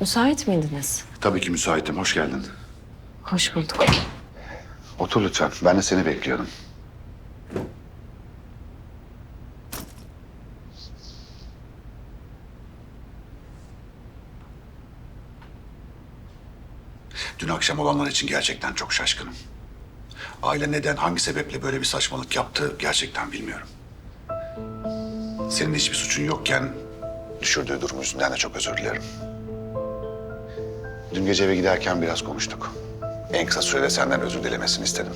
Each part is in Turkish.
Müsait miydiniz? Tabii ki müsaitim. Hoş geldin. Hoş bulduk. Otur lütfen. Ben de seni bekliyordum. Dün akşam olanlar için gerçekten çok şaşkınım. Aile neden, hangi sebeple böyle bir saçmalık yaptı gerçekten bilmiyorum. Senin hiçbir suçun yokken düşürdüğü durum yüzünden de çok özür dilerim. Dün gece eve giderken biraz konuştuk. En kısa sürede senden özür dilemesini istedim.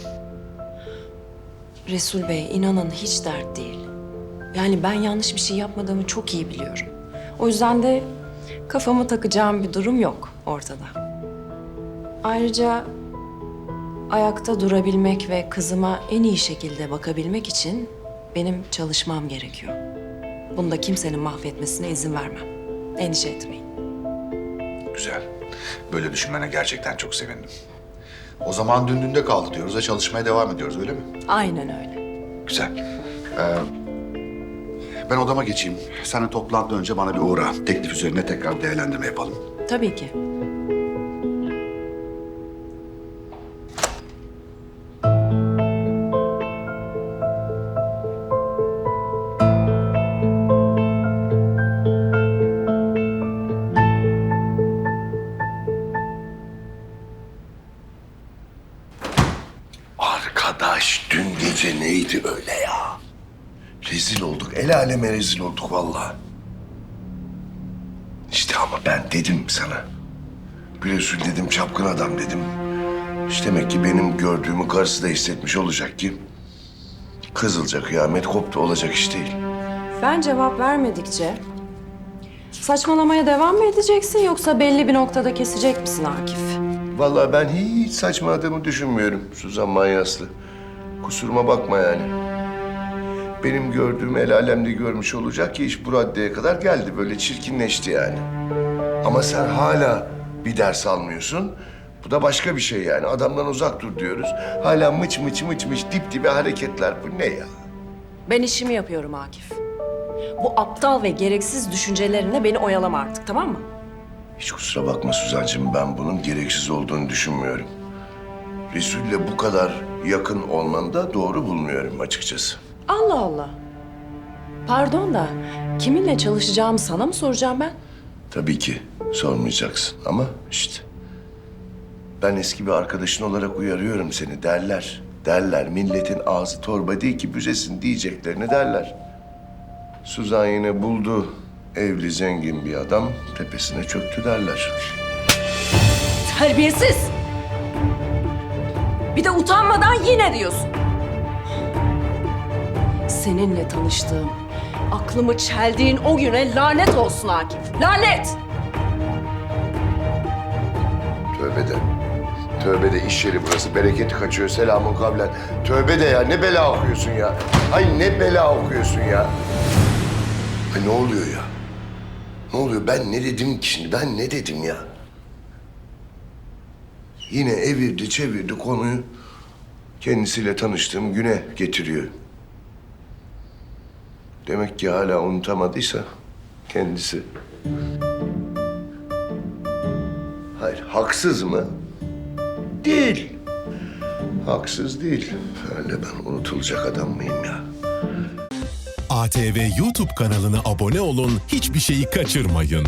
Resul Bey inanın hiç dert değil. Yani ben yanlış bir şey yapmadığımı çok iyi biliyorum. O yüzden de kafamı takacağım bir durum yok ortada. Ayrıca ayakta durabilmek ve kızıma en iyi şekilde bakabilmek için benim çalışmam gerekiyor. Bunda kimsenin mahvetmesine izin vermem. Endişe etmeyin. Güzel. Böyle düşünmene gerçekten çok sevindim. O zaman dün dünde kaldı diyoruz ve çalışmaya devam ediyoruz öyle mi? Aynen öyle. Güzel. Ee, ben odama geçeyim. Sen de toplantıdan önce bana bir uğra. Teklif üzerine tekrar değerlendirme yapalım. Tabii ki. Gece neydi öyle ya? Rezil olduk. El aleme rezil olduk vallahi. İşte ama ben dedim sana. Bir Resul dedim çapkın adam dedim. İşte demek ki benim gördüğümü karısı da hissetmiş olacak ki. Kızılca kıyamet koptu olacak iş değil. Ben cevap vermedikçe saçmalamaya devam mı edeceksin yoksa belli bir noktada kesecek misin Akif? Vallahi ben hiç saçmaladığımı düşünmüyorum Suzan Manyaslı. Kusuruma bakma yani. Benim gördüğüm el alemde görmüş olacak ki iş bu raddeye kadar geldi. Böyle çirkinleşti yani. Ama sen hala bir ders almıyorsun. Bu da başka bir şey yani. Adamdan uzak dur diyoruz. Hala mıç mıç mıç mıç dip dibe hareketler. Bu ne ya? Ben işimi yapıyorum Akif. Bu aptal ve gereksiz düşüncelerine beni oyalama artık tamam mı? Hiç kusura bakma Suzancığım. Ben bunun gereksiz olduğunu düşünmüyorum. Resul'le bu kadar yakın olmanı da doğru bulmuyorum açıkçası. Allah Allah. Pardon da kiminle çalışacağımı sana mı soracağım ben? Tabii ki sormayacaksın ama işte. Ben eski bir arkadaşın olarak uyarıyorum seni derler. Derler milletin ağzı torba değil ki büzesin diyeceklerini derler. Suzan yine buldu evli zengin bir adam tepesine çöktü derler. Terbiyesiz! Utanmadan yine diyorsun. Seninle tanıştığım, aklımı çeldiğin o güne lanet olsun Akif. Lanet! Tövbe de. Tövbe de iş yeri burası. Bereketi kaçıyor. Selamun kavlen. Tövbe de ya. Ne bela okuyorsun ya. Ay ne bela okuyorsun ya. Ay ne oluyor ya? Ne oluyor? Ben ne dedim ki şimdi? Ben ne dedim ya? Yine evirdi çevirdi konuyu. Kendisiyle tanıştığım güne getiriyor. Demek ki hala unutamadıysa kendisi. Hayır, haksız mı? Değil. Haksız değil. Öyle ben unutulacak adam mıyım ya? ATV YouTube kanalına abone olun, hiçbir şeyi kaçırmayın.